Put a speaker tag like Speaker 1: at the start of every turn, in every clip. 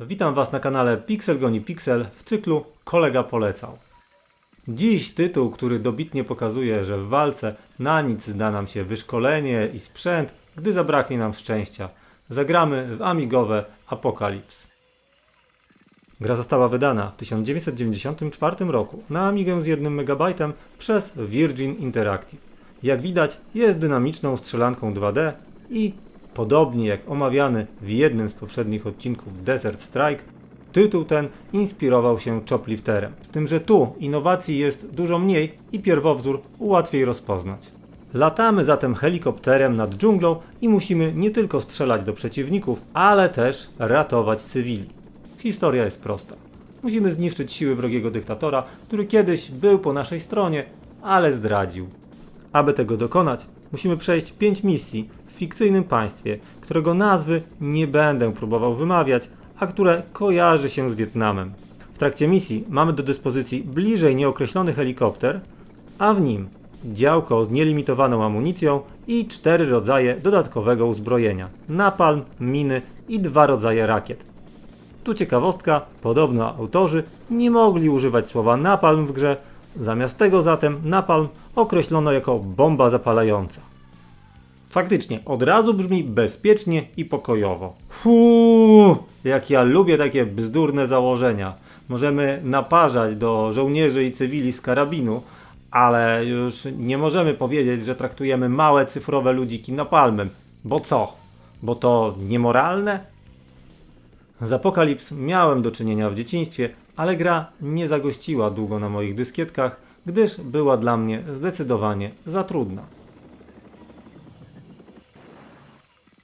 Speaker 1: Witam Was na kanale Pixel Goni Pixel w cyklu Kolega Polecał. Dziś tytuł, który dobitnie pokazuje, że w walce na nic zda nam się wyszkolenie i sprzęt, gdy zabraknie nam szczęścia. Zagramy w amigowe Apokalips. Gra została wydana w 1994 roku na Amigę z 1 MB przez Virgin Interactive. Jak widać, jest dynamiczną strzelanką 2D i, podobnie jak omawiany w jednym z poprzednich odcinków Desert Strike, tytuł ten inspirował się Choplifterem. Z tym, że tu innowacji jest dużo mniej i pierwowzór łatwiej rozpoznać. Latamy zatem helikopterem nad dżunglą i musimy nie tylko strzelać do przeciwników, ale też ratować cywili. Historia jest prosta. Musimy zniszczyć siły wrogiego dyktatora, który kiedyś był po naszej stronie, ale zdradził. Aby tego dokonać, musimy przejść 5 misji fikcyjnym państwie, którego nazwy nie będę próbował wymawiać, a które kojarzy się z Wietnamem. W trakcie misji mamy do dyspozycji bliżej nieokreślony helikopter, a w nim działko z nielimitowaną amunicją i cztery rodzaje dodatkowego uzbrojenia: napalm, miny i dwa rodzaje rakiet. Tu ciekawostka, podobno autorzy nie mogli używać słowa napalm w grze, zamiast tego zatem napalm określono jako bomba zapalająca. Faktycznie, od razu brzmi bezpiecznie i pokojowo. Fuu, jak ja lubię takie bzdurne założenia. Możemy naparzać do żołnierzy i cywili z karabinu, ale już nie możemy powiedzieć, że traktujemy małe cyfrowe ludziki napalmem. Bo co? Bo to niemoralne? Z Apokalips miałem do czynienia w dzieciństwie, ale gra nie zagościła długo na moich dyskietkach, gdyż była dla mnie zdecydowanie za trudna.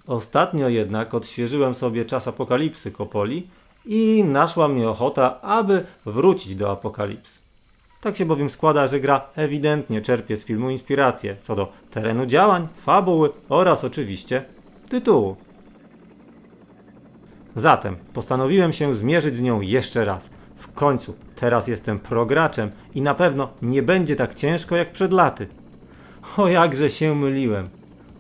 Speaker 1: Ostatnio jednak odświeżyłem sobie czas apokalipsy Kopoli i naszła mnie ochota, aby wrócić do apokalips. Tak się bowiem składa, że gra ewidentnie czerpie z filmu inspirację co do terenu działań, fabuły oraz oczywiście tytułu. Zatem postanowiłem się zmierzyć z nią jeszcze raz. W końcu, teraz jestem prograczem i na pewno nie będzie tak ciężko jak przed laty. O jakże się myliłem.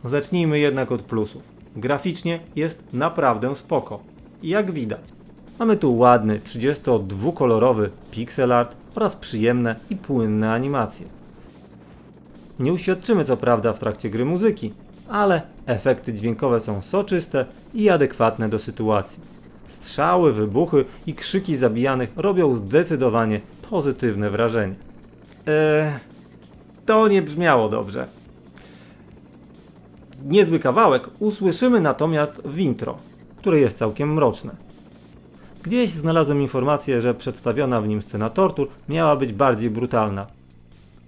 Speaker 1: Zacznijmy jednak od plusów. Graficznie jest naprawdę spoko. I jak widać, mamy tu ładny 32-kolorowy pixel art oraz przyjemne i płynne animacje. Nie uświadczymy co prawda w trakcie gry muzyki, ale efekty dźwiękowe są soczyste i adekwatne do sytuacji. Strzały, wybuchy i krzyki zabijanych robią zdecydowanie pozytywne wrażenie. Eee, to nie brzmiało dobrze. Niezły kawałek usłyszymy natomiast w intro, które jest całkiem mroczne. Gdzieś znalazłem informację, że przedstawiona w nim scena tortur miała być bardziej brutalna.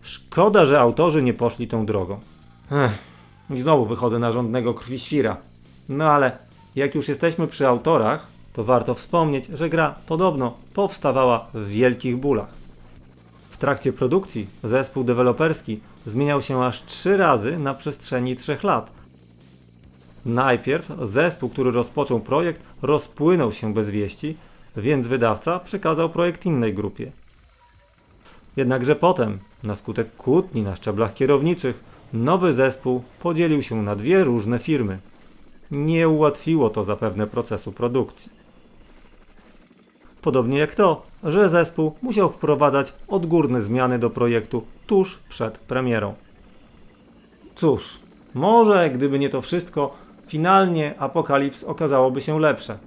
Speaker 1: Szkoda, że autorzy nie poszli tą drogą. Ech, i znowu wychodzę na żądnego krwiświra. No ale jak już jesteśmy przy autorach, to warto wspomnieć, że gra podobno powstawała w wielkich bólach. W trakcie produkcji zespół deweloperski zmieniał się aż trzy razy na przestrzeni trzech lat. Najpierw zespół, który rozpoczął projekt, rozpłynął się bez wieści, więc wydawca przekazał projekt innej grupie. Jednakże potem, na skutek kłótni na szczeblach kierowniczych, nowy zespół podzielił się na dwie różne firmy. Nie ułatwiło to zapewne procesu produkcji. Podobnie jak to, że zespół musiał wprowadzać odgórne zmiany do projektu tuż przed premierą. Cóż, może gdyby nie to wszystko, finalnie Apokalips okazałoby się lepsze.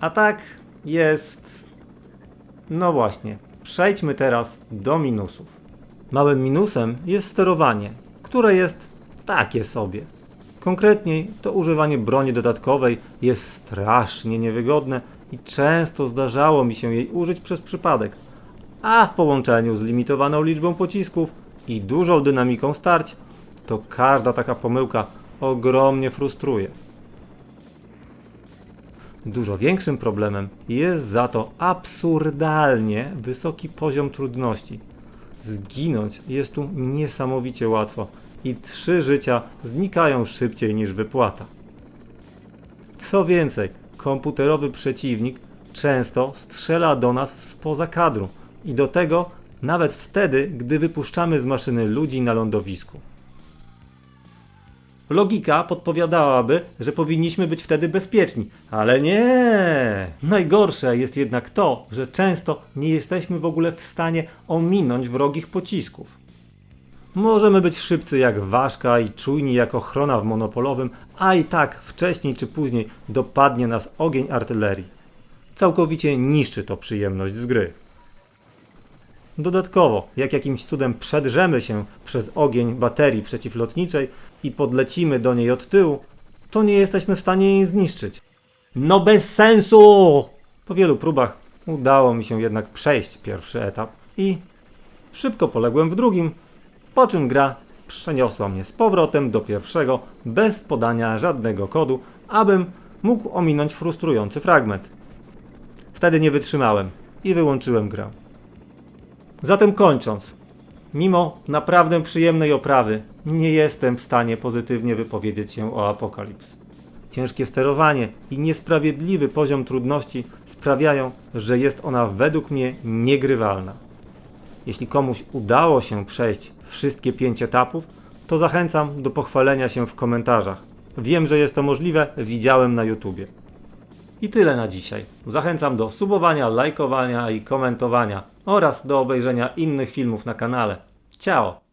Speaker 1: A tak jest. No właśnie, przejdźmy teraz do minusów. Małym minusem jest sterowanie, które jest takie sobie. Konkretniej to używanie broni dodatkowej jest strasznie niewygodne i często zdarzało mi się jej użyć przez przypadek. A w połączeniu z limitowaną liczbą pocisków i dużą dynamiką starć, to każda taka pomyłka ogromnie frustruje. Dużo większym problemem jest za to absurdalnie wysoki poziom trudności. Zginąć jest tu niesamowicie łatwo i trzy życia znikają szybciej niż wypłata. Co więcej, komputerowy przeciwnik często strzela do nas spoza kadru i do tego nawet wtedy, gdy wypuszczamy z maszyny ludzi na lądowisku. Logika podpowiadałaby, że powinniśmy być wtedy bezpieczni, ale nie. Najgorsze jest jednak to, że często nie jesteśmy w ogóle w stanie ominąć wrogich pocisków. Możemy być szybcy jak ważka i czujni jak ochrona w monopolowym, a i tak wcześniej czy później dopadnie nas ogień artylerii. Całkowicie niszczy to przyjemność z gry. Dodatkowo, jak jakimś cudem przedrzemy się przez ogień baterii przeciwlotniczej i podlecimy do niej od tyłu, to nie jesteśmy w stanie jej zniszczyć. No bez sensu! Po wielu próbach udało mi się jednak przejść pierwszy etap i szybko poległem w drugim, po czym gra przeniosła mnie z powrotem do pierwszego bez podania żadnego kodu, abym mógł ominąć frustrujący fragment. Wtedy nie wytrzymałem i wyłączyłem grę. Zatem kończąc, mimo naprawdę przyjemnej oprawy, nie jestem w stanie pozytywnie wypowiedzieć się o Apokalips. Ciężkie sterowanie i niesprawiedliwy poziom trudności sprawiają, że jest ona według mnie niegrywalna. Jeśli komuś udało się przejść wszystkie pięć etapów, to zachęcam do pochwalenia się w komentarzach. Wiem, że jest to możliwe, widziałem na YouTubie. I tyle na dzisiaj. Zachęcam do subowania, lajkowania i komentowania oraz do obejrzenia innych filmów na kanale. Ciao!